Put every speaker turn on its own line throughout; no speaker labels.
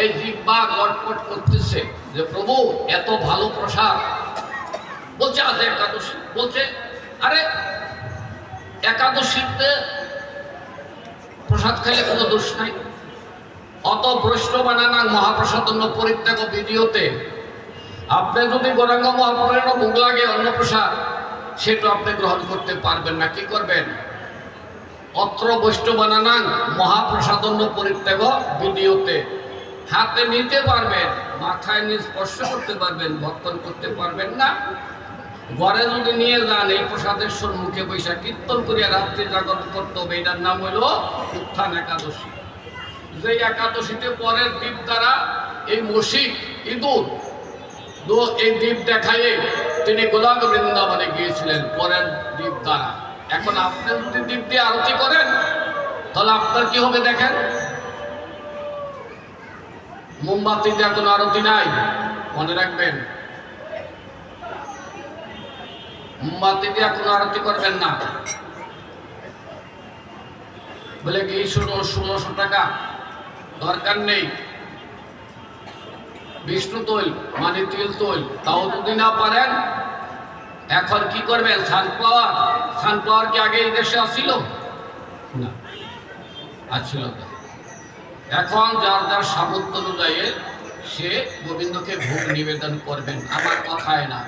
এই জিব্বা গটপট করতেছে যে, প্রভু, এত ভালো প্রসাদ বলছে, আজ একাদশী। বলছে, আরে, একাদশীতে প্রসাদ খাইলে কোনো দোষ নাই। অত ভ্রষ্ট বানানা মহাপ্রসাদ অন্য পরিত্যাগ ভিডিওতে। আপনি যদি গৌরাঙ্গ মহাপ্রসাদ ভোগ লাগে অন্য প্রসাদ, সেটা আপনি গ্রহণ করতে পারবেন না। কি করবেন? অত্র বৈষ্ণব বানানাং মহাপ্রসাদন্য পরিত্যাগ ভিডিওতে হাতে নিতে পারবেন, মাথায় নিয়ে স্পর্শ করতে পারবেন ভক্তন করতে পারবেন না। ঘরে যদি নিয়ে যান, এই প্রসাদের সম্মুখে বৈশাখ কীর্তন করিয়া রাত্রি জাগরণ করতে এটার নাম হইল উত্থান একাদশী। যে একাদশীতে পরের দ্বীপ দ্বারা এই মসিক ইঁদুর এই দ্বীপ দেখাইয়ে তিনি গোলাপ বৃন্দাবনে গিয়েছিলেন পরের দ্বীপ দ্বারা। এখন আপনি যদি দ্বীপ দিয়ে আরতি করেন, তাহলে আপনার কি হবে দেখেন? মোমবাতি দিয়ে কোনো আরতি নাই। মনে রাখবেন। মোমবাতি দিয়ে কোনো আরতি করবেন না। বলে কি ষোলো ষোলোশো টাকা। দরকার নেই। বিষ্ণু তৈল মানে তিল তৈল। তাও যদি না পারেন, এখন কি করবেন? সানফ্লাওয়ার সানফ্লাওয়ার কি আগে এই দেশে আসছিল না আসছিল না। এখন যার যার সামর্থ্য অনুযায়ী সে গোবিন্দকে ভোগ নিবেদন করবেন। আমার কথায় না।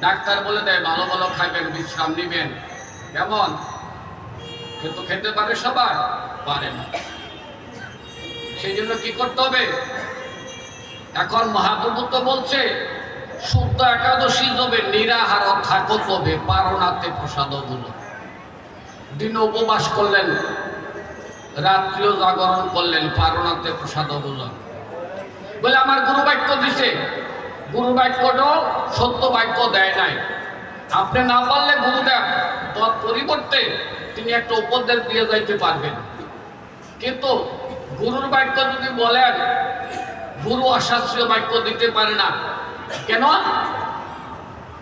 ডাক্তার বলে দেয়, ভালো ভালো খাইবেন, বিশ্রাম নিবেন। কেমন? কিন্তু খেতে পারে সবাই পারে না। সেই জন্য কি করতে হবে? এখন মহাপ্রভু তো বলছে, শুদ্ধ একাদশী তবে নিরাহার থাকো তবে পারণাতে প্রসাদ দিন উপবাস করলেন রাত্রিও জাগরণ করলেন পারণাতে প্রসাদগুলো বলে, আমার গুরু বাক্য দিছে। গুরু বাক্যটাও সত্য বাক্য দেয় নাই। আপনি না পারলে গুরুদেব তৎ পরিবর্তে তিনি একটা উপদেশ দিয়ে যাইতে পারবেন। কিন্তু গুরুর বাক্য যদি বলেন, গুরু অশাস্ত্রীয় বাক্য দিতে পারে না। কেন?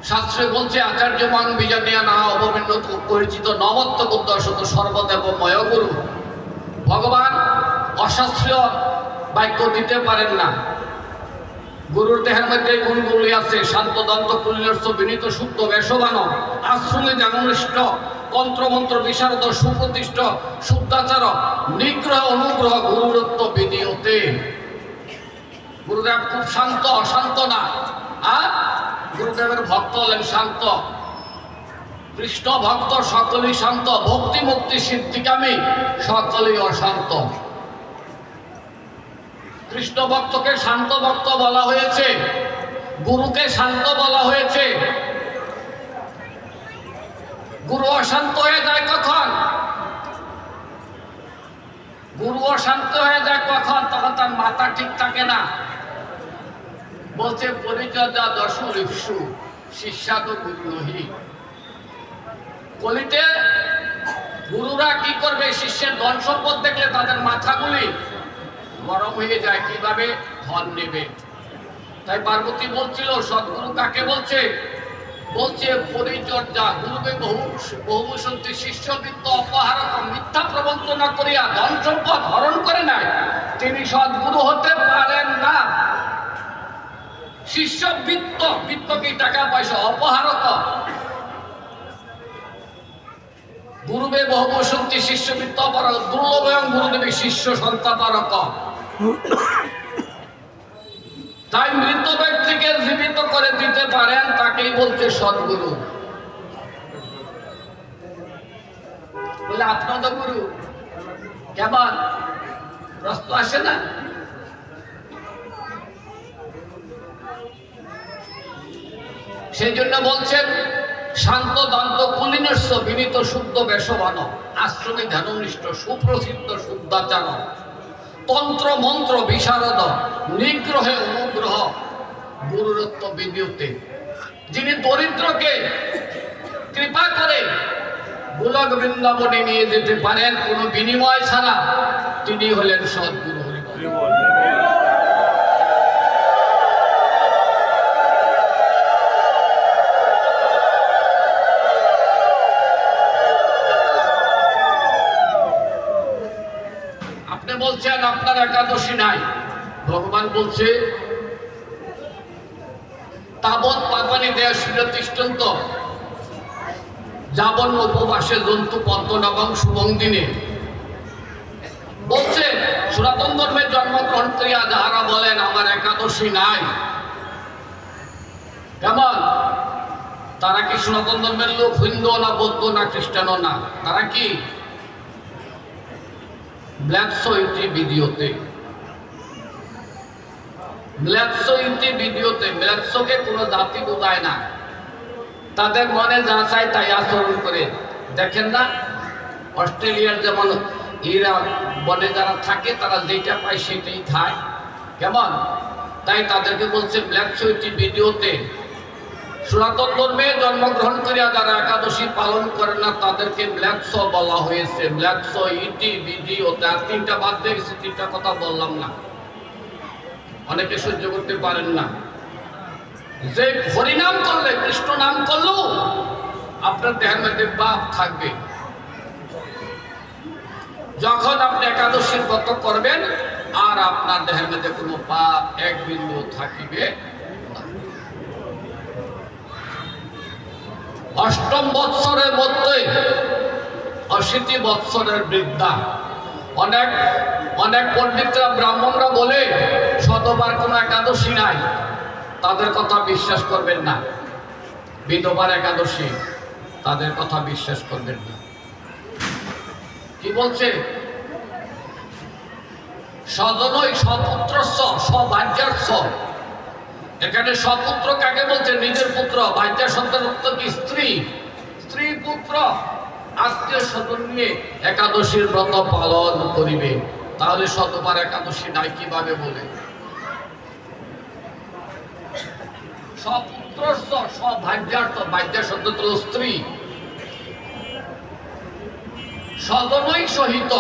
শাস্ত্রে বলছে আচার্য মান বিজানিয়া না অবভিন্ন পরিচিত নবত্ব সর্বদেব সর্বদেবময় গুরু। ভগবান অশাস্ত্রীয় বাক্য দিতে পারেন না। গুরুর দেহের মধ্যে গুণগুলি আছে শান্ত দন্ত কুল্যস্ব বিনীত, শুদ্ধ, বেশবান, আশ্রমে জানুনিষ্ঠ, তন্ত্রমন্ত্র, বিশারদ, সুপ্রতিষ্ঠ, শুদ্ধাচার, নিগ্রহ, অনুগ্রহ গুরুরত্ব বিধিয়তে গুরুদেব খুব শান্ত, অশান্ত না। আর গুরুদেবের ভক্ত হলেন শান্ত। কৃষ্ণ ভক্ত সকলেই শান্ত ভক্তি মুক্তি সিদ্ধিকামী সকলেই অশান্ত। কৃষ্ণ ভক্তকে শান্ত ভক্ত বলা হয়েছে, গুরুকে শান্ত বলা হয়েছে। গুরু অশান্ত হয়ে যায় কখন? গুরু অশান্ত হয়ে যায় কখন? তখন তার মাথা ঠিক থাকে না। বলছে, পরিচর্যা দশ লিপসু শিষ্যাদ গুরু নহি। কলিতে গুরুরা কি করবে? শিষ্যের ধন সম্পদ দেখলে তাদের মাথাগুলি গরম হয়ে যায়। কীভাবে? ধন নেবে। তাই পার্বতী বলছিল, সদ্গুরু কাকে বলছে? বলছে, পরিচর্যা, গুরুকে বহু বহু সত্যি শিষ্যবৃত্ত অপহার মিথ্যা প্রবঞ্চনা করিয়া ধন সম্পদ হরণ করে নাই। তিনি সদ্গুরু হতে পারেন না। শিষ্য বৃত্ত বৃত্ত কি টাকা পয়সা? অপহারক। গুরুবে বহু শক্তি শিষ্য বৃত্ত অপহারক দুর্লভ এবং গুরুদেবী শিষ্য সন্তাপারক তাই মৃত ব্যক্তিকে জীবিত করে দিতে পারেন, তাকেই বলছে সদ্গুরু। বলে, আপনার তো গুরু। কেমন? প্রশ্ন আসে না? সেই জন্য বলছেন শান্ত, দান্ত কুলিনস্য বিনীত, শুদ্ধ, বেশবান, আশ্রমে ধ্যাননিষ্ঠ, সুপ্রসিদ্ধ, শুদ্ধাচার, তন্ত্র, মন্ত্র, বিশারদ, নিগ্রহে, অনুগ্রহ, গুরুরত্ব বিদ্যুতে। যিনি দরিদ্রকে কৃপা করে গোলক বৃন্দাবনে নিয়ে যেতে পারেন, কোনো বিনিময় ছাড়া তিনি হলেন সদ্গুরু। বলছেন, আপনার একাদশী নাই। ভগবান বলছে, তাবৎ পাপানি দেয়া শিরতিষ্ঠন্ত যাবন্ন উপবাসে জন্তু, পদ্ম এবং শুভং দিনে। বলছে, সনাতন ধর্মে জন্মগ্রহণ করিয়া যাহারা বলেন, আমার একাদশী নাই। কেমন? তারা কি সনাতন ধর্মের লোক, হিন্দু না বৌদ্ধ না খ্রিস্টানও না? তারা কি ব্ল্যাকসো ইতি ভিডিওতে ব্ল্যাকসো ইতি ভিডিওতে ব্ল্যাকসোকে কোনো জাতি বোঝায় না। তাদের মনে যা চায় তাই আচরণ করে। দেখেন না, অস্ট্রেলিয়ার যেমন এরা বনে যারা থাকে, তারা যেটা পায় সেটাই খায়। কেমন? তাই তাদেরকে বলছে ব্ল্যাক সুইটি ভিডিওতে সনাতন ধর্মে জন্মগ্রহণ করিয়া যারা একাদশী পালন করে না, তাদেরকে ব্ল্যাকস বলা হয়েছে। ব্ল্যাকস ইটি ভিডিওতে আর তিনটা বাদ দিয়ে গেছে তিনটা কথা বললাম না। অনেকে সহ্য করতে পারেন না। যে হরিনাম করলে, কৃষ্ণ নাম করলেও আপনার দেহের মধ্যে পাপ থাকবে। যখন আপনি একাদশীর ব্রত করবেন, আর আপনার দেহের মধ্যে কোনো পাপ, এক বিন্দু থাকিবে অষ্টম বৎসরের মধ্যে অশীতি বৎসরের বৃদ্ধা। অনেক অনেক পণ্ডিতরা, ব্রাহ্মণরা বলে, শতবার কোনো একাদশী নাই। তাদের কথা বিশ্বাস করবেন না। বিধবার একাদশী, তাদের কথা বিশ্বাস করবেন না। কি বলছে? সদনই সপুত্র সবাজ্যার স এখানে সপুত্র কাকে বলছে? নিজের পুত্র বাচ্চা সন্তান কি? স্ত্রী। স্ত্রী পুত্র, আত্মীয় স্বজন নিয়ে একাদশীর ব্রত পালন করিবে। তাহলে শতবার একাদশী নাই কীভাবে বলে? স্ত্রী। সদনই সহিত।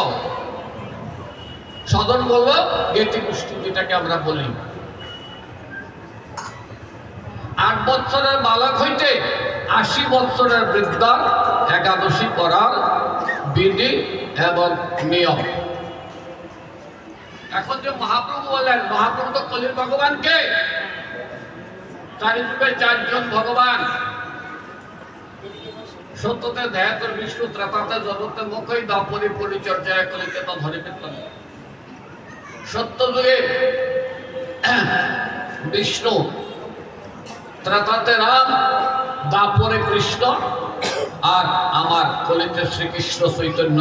সদন বলব জ্ঞাতি পুষ্টি, যেটাকে আমরা বলি। আট বছরের বালক হইতে আশি বছরের বৃদ্ধার একাদশী করার বিধি এবং নিয়ম। এখন যে মহাপ্রভু বলেন, মহাপ্রভু তো কলির ভগবানকে। চারিযুগে চারজন ভগবান। সত্যতে ধ্যাতর বিষ্ণু, ত্রাতাতে জগতে মুখই দাপরি পরিচর্যায় কলিতে তো ধরে পেতন সত্য যুগে বিষ্ণু ত্রাতাতে রাম, দাপরে কৃষ্ণ আর আমার কলিতে শ্রীকৃষ্ণ চৈতন্য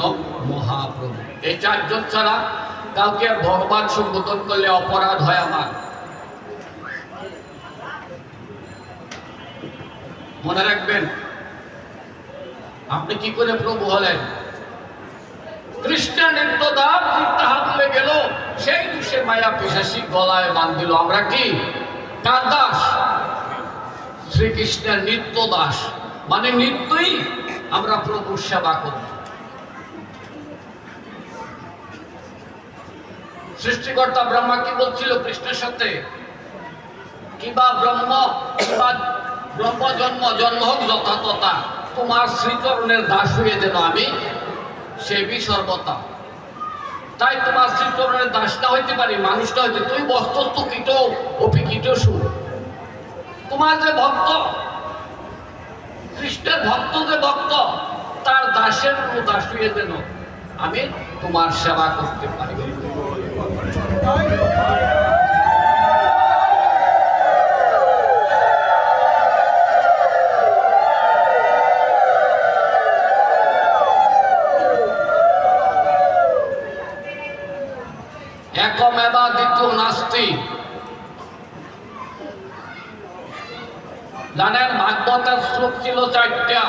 মহাপ্রভু। এই চারজন ছাড়া কাউকে ভগবান সম্বোধন করলে অপরাধ হয় আমার। মনে রাখবেন, আপনি কি করে প্রভু হলেন? কৃষ্ণের নিত্যদাব তাহা তুলে গেল, সেই দুষে মায়া পিসাসি গলায় বান্ধিল আমরা কি? কার দাস। শ্রীকৃষ্ণের নিত্য দাস। মানে নিত্যই আমরা প্রভুর সেবা করি। সৃষ্টিকর্তা ব্রহ্মা কি বলছিল কৃষ্ণের সাথে? কিবা ব্রহ্ম কিবা ব্রহ্ম জন্ম জন্ম হোক যথাতথা, তোমার শ্রীচরণের দাস হয়ে যেন আমি সেবি সর্বতা। তাই তোমার শ্রীচরণের দাসটা হইতে পারি, মানুষটা হইতে। তুই বস্তস্ত কীট, অপি কীটসু তোমার যে ভক্ত, কৃষ্ণের ভক্ত যে ভক্ত, তার দাসের কোন দাস হয়ে যেন আমি তোমার সেবা করতে পারি। একমেবা দ্বিতীয় নাস্তি জানেন ভাগবতের শ্লোক ছিল চারটা।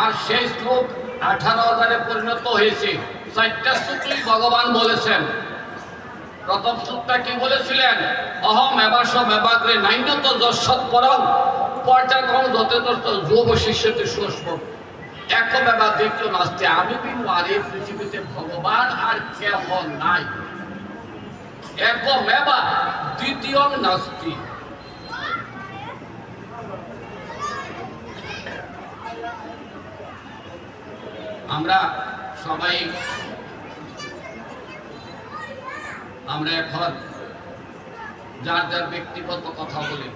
আর সেই শ্লোক আঠারো হাজারে পরিণত হয়েছে। চারটা শ্লোকই ভগবান বলেছেন। প্রথম শ্লোকটা কি বলেছিলেন? অহম এবাস মেবাগ্রে নাইনত যশত পরম পর্যাক্রম যথেষ্ট যোগ শিষ্যতে সুস্প এখন এবার দেখল নাচতে আমি বিন আর এই পৃথিবীতে ভগবান আর কেহ নাই? এক এবার দ্বিতীয় নাস্তি। আমরা সবাই আমরা এখন যার যার ব্যক্তিগত কথা বলি,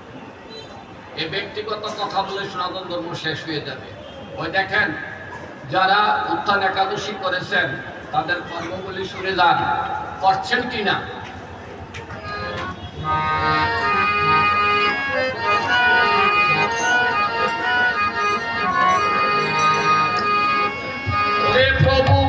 এই ব্যক্তিগত কথা বলে সনাতন ধর্ম শেষ হয়ে যাবে। ওই দেখেন, যারা উত্থান একাদশী করেছেন, তাদের কর্মগুলি শুনে যান করছেন কি না ওরে প্রভু